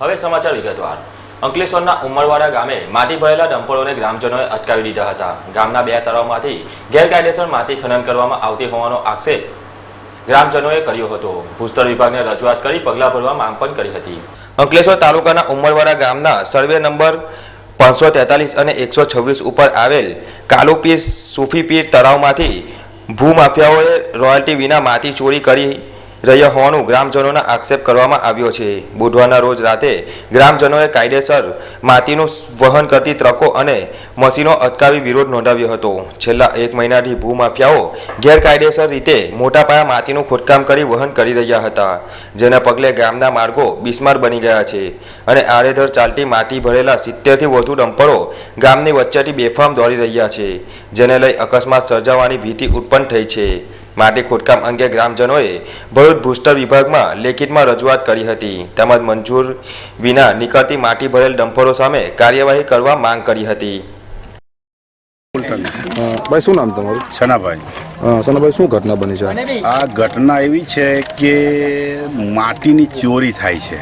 હવે સમાચાર વિગતવાર. અંકલેશ્વરના ઉમરવાડા ગામે માટી ભરેલા ડમ્પરોને ગ્રામજનોએ અટકાવી દીધા હતા. ગામના બે તળાવમાંથી ગેરકાયદેસર માટી ખનન કરવામાં આવતી હોવાનો આક્ષેપ ગ્રામજનોએ કર્યો હતો. ભૂસ્તર વિભાગને રજૂઆત કરી પગલાં ભરવા માંગ પણ કરી હતી. અંકલેશ્વર તાલુકાના ઉમરવાડા ગામના સર્વે નંબર પાંચસો તેતાલીસ અને એકસો છવ્વીસ ઉપર આવેલ કાલુપીર સુફીપીર તળાવમાંથી ભૂમાફિયાઓએ રોયલ્ટી વિના માટી ચોરી કરી રહ્યા હોવાનું ગ્રામજનોના આક્ષેપ કરવામાં આવ્યો છે. બુધવારના રોજ રાતે ગ્રામજનોએ કાયદેસર માટીનું વહન કરતી ટ્રકો અને મશીનો અટકાવી વિરોધ નોંધાવ્યો હતો. છેલ્લા એક મહિનાથી ભૂમાફિયાઓ ગેરકાયદેસર રીતે મોટા પાયા માટીનું ખોદકામ કરી વહન કરી રહ્યા હતા, જેના પગલે ગામના માર્ગો બિસ્માર બની ગયા છે અને આડેધડ ચાલતી માટી ભરેલા સિત્તેરથી વધુ ડમ્પરો ગામની વચ્ચેથી બેફામ દોડી રહ્યા છે, જેને લઈ અકસ્માત સર્જાવાની ભીતિ ઉત્પન્ન થઈ છે. માટી ખોદકામ અંગે ગ્રામજનોએ ભરૂચ ભૂસ્તર વિભાગમાં લેખિતમાં રજૂઆત કરી હતી. તેમજ મંજૂર વિના નીકળતી માટી ભરેલ ડમ્પરો સામે કાર્યવાહી કરવા માંગ કરી હતી. ભાઈ શું નામ તમારું? છનાભાઈ અ, સનાભાઈ શું ઘટના બની છે? આ ઘટના એવી છે કે માટીની ચોરી થાય છે.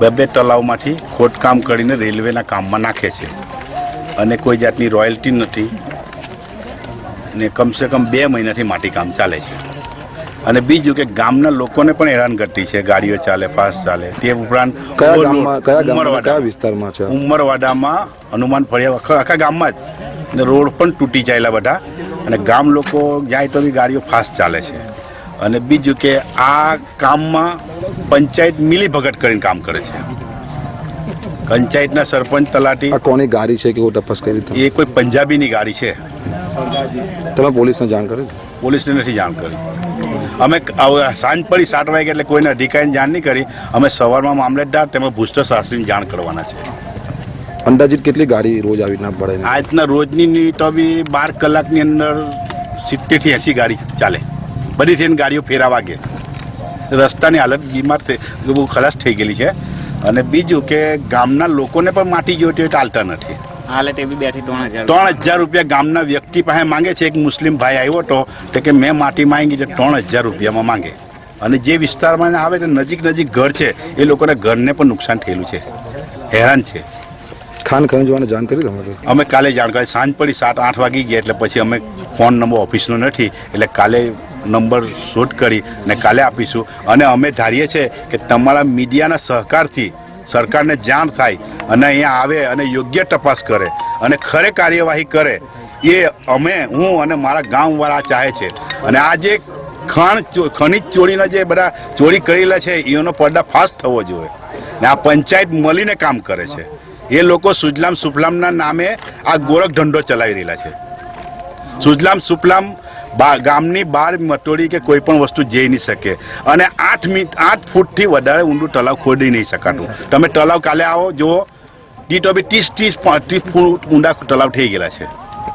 બે બે તલાવમાંથી ખોદકામ કરીને રેલવેના કામમાં નાખે છે. અને કોઈ જાતની રોયલ્ટી નથી. ને કમસે કમ બે મહિનાથી માટી કામ ચાલે છે. અને બીજું કે ગામના લોકોને પણ હેરાન કરતી છે ગાડીઓ ચાલે ફાસ્ટ ચાલે. તે ઉપરાંત કયા. વિસ્તારમાં છે? ઉમરવાડામાં હનુમાન ફળિયા આખા ગામમાં જ. ને રોડ પણ તૂટી ચાલ્યા બધા. અને ગામ લોકો જાય તો બી ગાડીઓ ફાસ્ટ ચાલે છે. અને બીજું કે આ કામમાં પંચાયત મિલી ભગત કરીને કામ કરે છે. પંચાયતના સરપંચ તલાટી કોની ગાડી છે કે તપાસ કરી એ કોઈ પંજાબીની ગાડી છે. તમે પોલીસને જાણ કરી? પોલીસને નથી જાણ કરી. અમે સાંજ પડી સાત વાગે એટલે કોઈને અધિકારીને જાણ નહીં કરી. અમે સવારમાં મામલતદાર તેમજ ભૂસ્ટર શાસ્ત્રીને જાણ કરવાના છે. અંદાજિત કેટલી ગાડી રોજ આવી ના પડે? આજના રોજની તો બી બાર કલાકની અંદર સિત્તેરથી એંસી ગાડી ચાલે. બધી થઈને ગાડીઓ ફેરા વાગે. રસ્તાની હાલત બીમાર થઈ બહુ ખલાસ થઈ ગયેલી છે. અને બીજું કે ગામના લોકોને પણ માટી જોઈતી હોય ચાલતા નથી. હાલે તે બી બેઠી ત્રણ હજાર ત્રણ હજાર રૂપિયા ગામના વ્યક્તિ પાસે માંગે છે. એક મુસ્લિમ ભાઈ આવ્યો હતો તો કે મેં માટી માંગી છે ત્રણ હજાર રૂપિયામાં માંગે. અને જે વિસ્તારમાં આવે તે નજીક નજીક ઘર છે એ લોકોના ઘરને પણ નુકસાન થયેલું છે. હેરાન છે. ખાન જાણ કરી તમારે અમે કાલે જાણ કરી સાંજ પડી સાત આઠ વાગી ગયા એટલે પછી અમે ફોન નંબર ઓફિસનો નથી એટલે કાલે નંબર શોધ કરી ને કાલે આપીશું. અને અમે ધારીએ છીએ કે તમારા મીડિયાના સહકારથી સરકારને જાણ થાય અને અહીંયા આવે અને યોગ્ય તપાસ કરે અને ખરે કાર્યવાહી કરે, એ અમે, હું અને મારા ગામવાળા ચાહે છે. અને આ જે ખાણ ખનીજ ચોરીના જે બધા ચોરી કરેલા છે, એનો પર્દાફાશ થવો જોઈએ. ને આ પંચાયત મળીને કામ કરે છે. એ લોકો સુજલામ સુફલામના નામે આ ગોરખ ધંધો ચલાવી રહેલા છે. સુજલામ સુફલામ બા- ગામની બહાર મટોડી કે કોઈ પણ વસ્તુ જઈ નહીં શકે. અને આઠ મીટ આઠ ફૂટથી વધારે ઊંડું તળાવ ખોદી નહીં શકાતું. તમે તળાવ કાલે આવો જુઓ ટી તો બી ત્રીસ ત્રીસ ત્રીસ ફૂટ ઊંડા તળાવ થઈ ગયેલા છે.